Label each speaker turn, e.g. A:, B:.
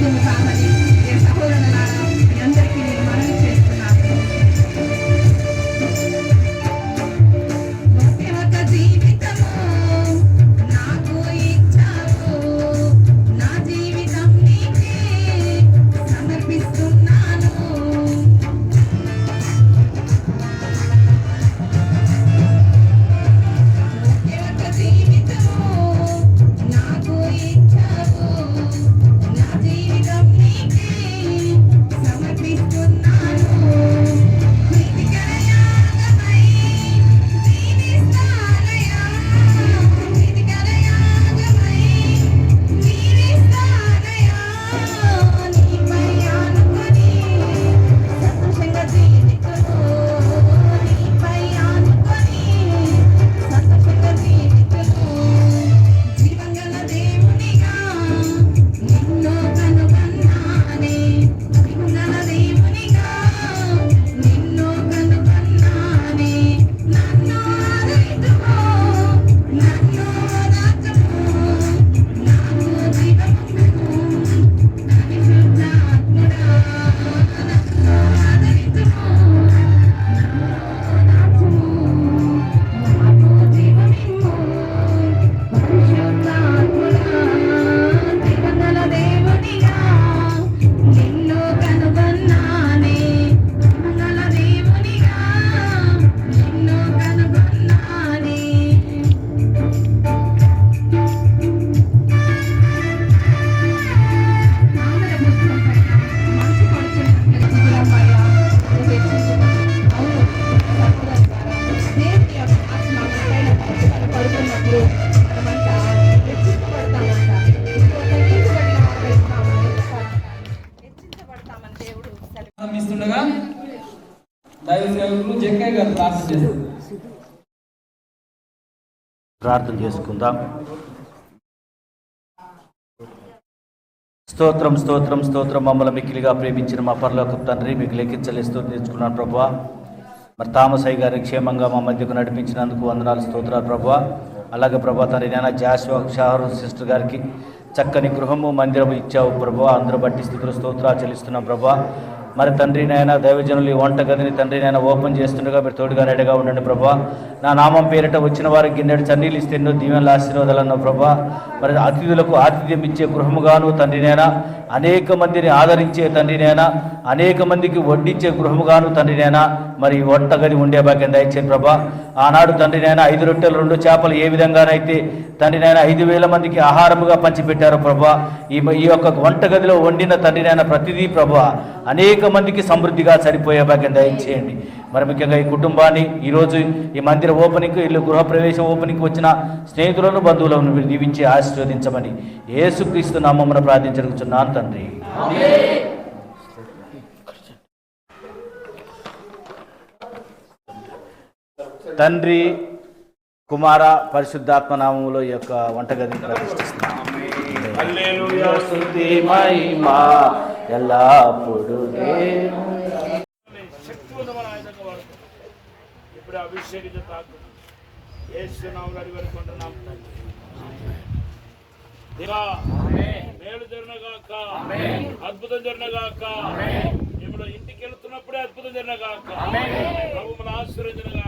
A: 就是八块钱
B: ప్రార్థన ప్రార్థన చేసుకుందాం. స్తోత్రం స్తోత్రం స్తోత్రం. మమ్మల్ని మిక్కిలిగా ప్రేమించిన మా పరలోక తండ్రి మీకు లెక్కించలేస్తూ నేర్చుకున్నాను ప్రభా మరి తామసాయి గారిని క్షేమంగా మా మధ్యకు నడిపించినందుకు వందనాలు స్తోత్రాలు ప్రభా అలాగే ప్రభా తండ్రి నేను జాషువా షాహరు సిస్టర్ గారికి చక్కని గృహము మందిరము ఇచ్చావు ప్రభా అందరూ బట్టి స్థితులు స్తోత్రాలు చెల్లిస్తున్నాం ప్రభా మరి తండ్రి నాయన దైవజనులు ఈ వంటగదిని తండ్రి నాయన ఓపెన్ చేస్తుండగా మీరు తోడుగా రెడగా ఉండండి ప్రభా. నా నామం పేరిట వచ్చిన వారికి గిన్నెడు చన్నీళ్ళు ఇస్తే ఎన్నో దీవెనల ఆశీర్వాదాలు ప్రభా. మరి అతిథులకు ఆతిథ్యం ఇచ్చే గృహముగాను తండ్రి నేనా అనేక మందిని ఆదరించే తండ్రి నేనా అనేక మందికి వడ్డించే గృహముగాను తండ్రి నేనా మరి వంట వంటగది ఉండే భాగ్యం దయచేయండి ప్రభా. ఆనాడు తండ్రి నాయన ఐదు రొట్టెలు రెండు చేపలు ఏ విధంగానైతే తండ్రి నాయన ఐదు వేల మందికి ఆహారముగా పంచిపెట్టారు ప్రభా. ఈ యొక్క యొక్క వంటగదిలో వండిన తండ్రి నాయన ప్రతిదీ ప్రభా అనేక మందికి సమృద్ధిగా సరిపోయే భాగ్యం దయచేయండి. మరి ముఖ్యంగా ఈ కుటుంబాన్ని ఈరోజు ఈ మందిర ఓపెనింగ్ ఇల్లు గృహప్రవేశం ఓపెనింగ్ వచ్చిన స్నేహితులను బంధువులను మీరు దీవించి ఆశీర్వదించమని యేసుక్రీస్తు నామమున ప్రార్థించడుచున్నాను తండ్రి. తండ్రి కుమార పరిశుద్ధాత్మ నామములో ఈ యొక్క వంటగదిని ప్రతిష్ఠిస్తున్నాం. ఎల్లప్పుడు
C: ఆయుధంగా వాడుకో ఇప్పుడు అభిషేకిత తాకు ఏసునామం అడిగి అనుకుంటున్నాం తండ్రి దేవా మేలు జరినగాక అద్భుతం జరినగాక ఇప్పుడు ఇంటికి వెళ్తున్నప్పుడే అద్భుతం జరినగాక ప్రభువును ఆశీర్వదినగాక